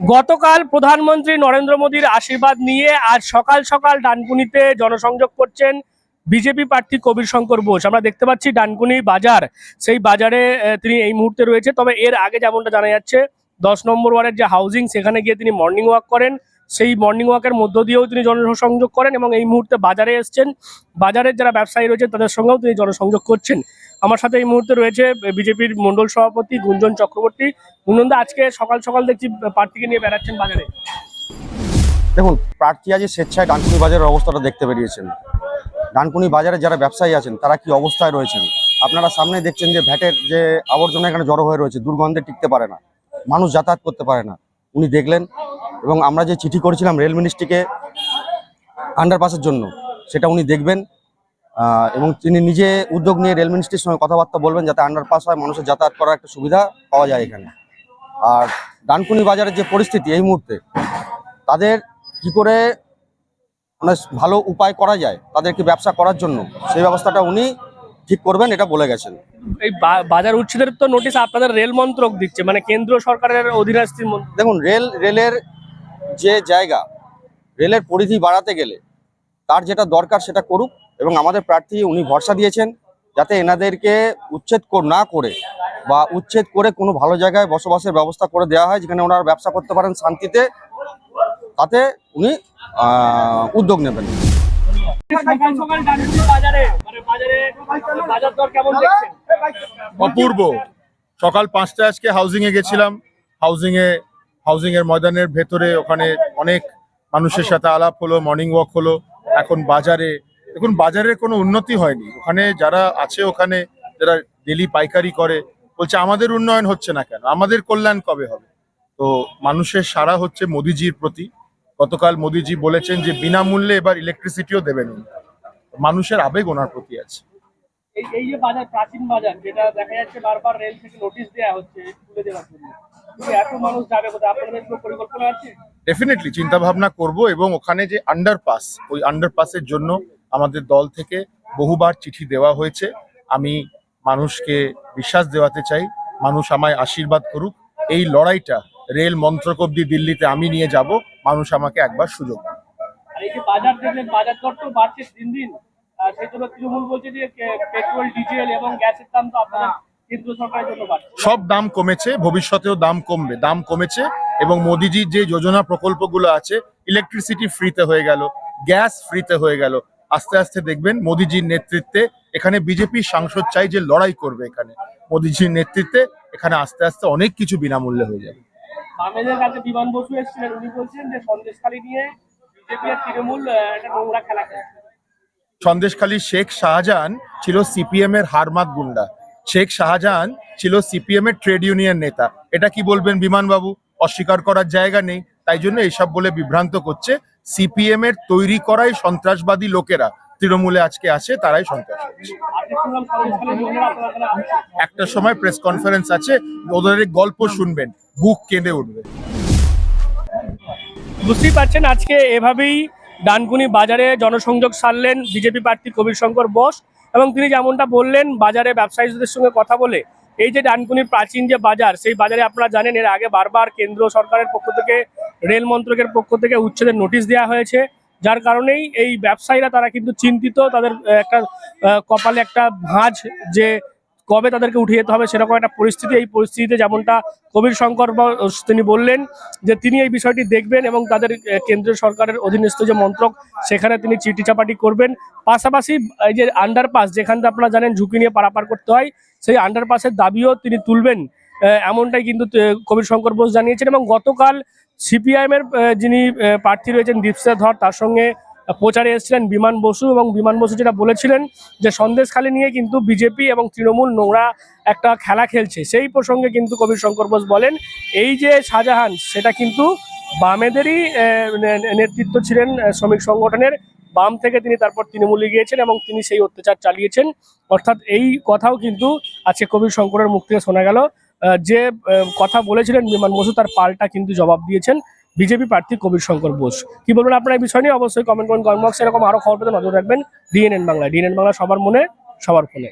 গতকাল প্রধানমন্ত্রী নরেন্দ্র মোদীর আশীর্বাদ নিয়ে আজ সকাল সকাল ডানকুনিতে জনসংযোগ করছেন বিজেপি প্রার্থী কবির শঙ্কর বোস। আমরা দেখতে পাচ্ছি ডানকুনি বাজার, সেই বাজারে তিনি এই মুহূর্তে রয়েছে। তবে এর আগে যেমনটা জানা যাচ্ছে, দশ নম্বর ওয়ার্ডের যে হাউজিং সেখানে গিয়ে তিনি মর্নিং ওয়াক করেন। সেই মর্নিং ওয়াকের মধ্য দিয়েও তিনি জনসংযোগ করেন এবং এই মুহূর্তে বাজারে এসছেন। বাজারের যারা ব্যবসায়ী রয়েছে, তাদের সঙ্গেও তিনি জনসংযোগ করছেন। আমার সাথে এই মুহূর্তে রয়েছে বিজেপির মন্ডল সভাপতি গুঞ্জন চক্রবর্তী। গুঞ্জনদা আজকে সকাল সকাল দেখছি প্রার্থীকে নিয়ে বেড়াচ্ছেন বাজারে। দেখুন, প্রার্থী আজ স্বেচ্ছায় ডানকুনি বাজারের অবস্থাটা দেখতে বেরিয়েছেন। ডানকুনি বাজারে যারা ব্যবসায়ী আছেন, তারা কি অবস্থায় রয়েছেন? আপনারা সামনে দেখছেন যে ভ্যাটের যে আবর্জনা এখানে জড়ো হয়ে রয়েছে, দুর্গন্ধে টিকতে পারে না। মানুষ যাতায়াত করতে পারে না। উনি দেখলেন এবং আমরা যে চিঠি করেছিলাম রেল মিনিস্ট্রিকে আন্ডারপাসের জন্য, সেটা উনি দেখবেন এবং তিনি নিজে উদ্যোগ নিয়ে রেল মিনিস্ট্রির সঙ্গে কথাবার্তা বলবেন যাতে আন্ডারপাস হয়, মানুষের যাতায়াত করার একটা সুবিধা পাওয়া যায় এখানে। আর ডানকুনি বাজারের যে পরিস্থিতি এই মুহূর্তে, তাদের কি করে মানে ভালো উপায় করা যায় তাদেরকে ব্যবসা করার জন্য, সেই ব্যবস্থাটা উনি ঠিক করবেন এটা বলে গেছেন। এই বাজার উচ্ছেদের তো নোটিশ আপনাদের রেল মন্ত্রক দিচ্ছে মানে কেন্দ্র সরকারের অধীনস্থ দেখুন রেল রেলের যে জায়গা রেলের পরিধি বাড়াতে গেলে তার যেটা দরকার সেটা করুক এবং আমাদের প্রার্থী উনি ভরসা দিয়েছেন যাতে এনাদেরকে উচ্ছেদ না করে বা উচ্ছেদ করে কোনো ভালো জায়গায় বসবাসের ব্যবস্থা করে দেওয়া হয় যেখানে ওনারা ব্যবসা করতে পারেন শান্তিতে তাতে উনি উদ্যোগ নেবেন। সকাল সকাল বাজারে মানে বাজারে অপূর্ব। সকাল পাঁচটায় আজকে হাউজিং এ গেছিলাম। হাউজিং এ হাউজিং এর ময়দানের ভেতরে ওখানে অনেক মানুষের সাথে আলাপ হলো মর্নিং ওয়াক হলো। এখন বাজারে এখন বাজারের কোনো উন্নতি হয়নি। ওখানে যারা আছে ওখানে, যারা ডেলি পাইকারি করে, বলছে আমাদের উন্নয়ন হচ্ছে না কেন? আমাদের কল্যাণ কবে হবে? তো মানুষের সারা হচ্ছে মোদিজির প্রতি। গতকাল মোদিজি বলেছেন যে বিনামূল্যে এবার ইলেকট্রিসিটিও দেবেন। মানুষের আবেগ ওনার প্রতি আছে। এই এই যে বাজার প্রাচীন বাজার যেটা দেখা যাচ্ছে বারবার রেল থেকে নোটিশ দেওয়া হচ্ছে তুলে দেওয়ার জন্য। এত মানুষ যাবে কোথায়? আপনাদের কোনো পরিকল্পনা আছে? ডেফিনেটলি চিন্তা ভাবনা করব এবং ওখানে যে আন্ডারপাস ওই আন্ডারপাসের জন্য আমাদের দল থেকে বহুবার চিঠি দেওয়া হয়েছে। আমি মানুষকে বিশ্বাস দেওয়াতে চাই মানুষ আমায় আশীর্বাদ করুক। এই লড়াইটা রেল মন্ত্রক অব্দি দিল্লিতে আমি নিয়ে যাব মানুষ আমাকে একবার সুযোগ আর এই যে বাজার দেখলেন বাজার দর তো বাড়ছে দিন দিন। সেই জন্য তৃণমূল বলছে যে পেট্রোল ডিজেল এবং গ্যাসের দাম তো আপনারা কেন্দ্র সরকারের জন্য বাড়ছে। সব দাম কমেছে ভবিষ্যতেও দাম কমবে দাম কমেছে এবং মোদিজির যে যোজনা প্রকল্পগুলো আছে ইলেকট্রিসিটি ফ্রিতে হয়ে গেল গ্যাস ফ্রিতে হয়ে গেল আস্তে আস্তে দেখবেন মোদিজির নেতৃত্বে এখানে বিজেপি সাংসদ চাই যে লড়াই করবে এখানে। মোদিজির নেতৃত্বে এখানে আস্তে আস্তে অনেক কিছু বিনামূল্যে হয়ে যাবে। বামেদের কাছে বিমান বসু এসেছিলেন উনি বলছেন যে সন্দেশখালী নিয়ে বিজেপি আর তৃণমূল একটা নোংরা খেলা খেলছে। সন্দেশখালী শেখ শাহজাহান ছিল সিপিএম এর হারমাত গুন্ডা। শেখ শাহজাহান ছিল সিপিএম এর ট্রেড ইউনিয়ন নেতা। এটা কি বলবেন বিমানবাবু? অস্বীকার করার জায়গা নেই। তাই জন্য এইসব বলে বিভ্রান্ত করছে সিপিএম এর তৈরি করাই সন্ত্রাসবাদী লোকেরা। তৃণমূলে আজকে আছে, তারাই সন্ত্রাস একটা সময় প্রেস কনফারেন্স আছে, ওদের গল্প শুনবেন, বুক কেঁদে উঠবে। বুঝতেই পারছেন, আজকে এভাবেই ডানকুনি বাজারে জনসংযোগ সারলেন বিজেপি প্রার্থী কবির শঙ্কর বোস এবং তিনি যেমনটা বললেন, বাজারে ব্যবসায়ীদের সঙ্গে কথা বলে এই যে ডানকুনির প্রাচীন যে বাজার, সেই বাজারে আপনারা জানেন এর আগে বারবার কেন্দ্র সরকারের পক্ষ থেকে, রেল মন্ত্রকের পক্ষ থেকে উচ্ছেদের নোটিশ দেওয়া হয়েছে, যার কারণেই এই ব্যবসায়ীরা তারা কিন্তু চিন্তিত, তাদের একটা কপালে একটা ভাঁজ যে কবে তাদেরকে উঠিয়ে যেতে হবে সেরকম একটা পরিস্থিতি, এই পরিস্থিতিতে যেমনটা কবির শঙ্কর তিনি বললেন যে তিনি এই বিষয়টি দেখবেন এবং তাদের কেন্দ্রীয় সরকারের অধীনস্থ যে মন্ত্রক, সেখানে তিনি চিঠি চাপাটি করবেন। পাশাপাশি এই যে আন্ডারপাস যেখান থেকে আপনারা জানেন ঝুঁকি নিয়ে পারাপার করতে হয়, সেই আন্ডারপাসের দাবিও তিনি তুলবেন। এমনটাই কিন্তু কবির শঙ্কর বোস জানিয়েছেন এবং গতকাল সিপিআইএম এর যিনি প্রার্থী রয়েছেন দীপসা ধর, তার সঙ্গে প্রচারে এসেছিলেন বিমান বসু এবং বিমান বসু যেটা বলেছিলেন যে সন্দেশখালী নিয়ে কিন্তু বিজেপি এবং তৃণমূল নোংরা একটা খেলা খেলছে। সেই প্রসঙ্গে কিন্তু কবির শঙ্কর বোস বলেন, এই যে শাহজাহান, সেটা কিন্তু বামেদেরই নেতৃত্ব ছিলেন শ্রমিক সংগঠনের। বাম থেকে তিনি তারপর তৃণমূলে গিয়েছেন এবং তিনি সেই অত্যাচার চালিয়েছেন। অর্থাৎ এই কথাও কিন্তু আজকে কবির শঙ্করের মুখ থেকে শোনা গেল। যে কথা বলেছিলেন বিমান বসু, তার পাল্টা কিন্তু জবাব দিয়েছেন। বিজেপি প্রার্থী কবির শঙ্কর বোস। কি বলবেন আপনার এই বিষয় নিয়ে? অবশ্যই কমেন্ট করুন কমেন্ট বক্সে এরকম আরও খবর পেতে নজর রাখবেন। ডিএনএন বাংলা ডিএনএন বাংলা সবার মনে, সবার ফোনে।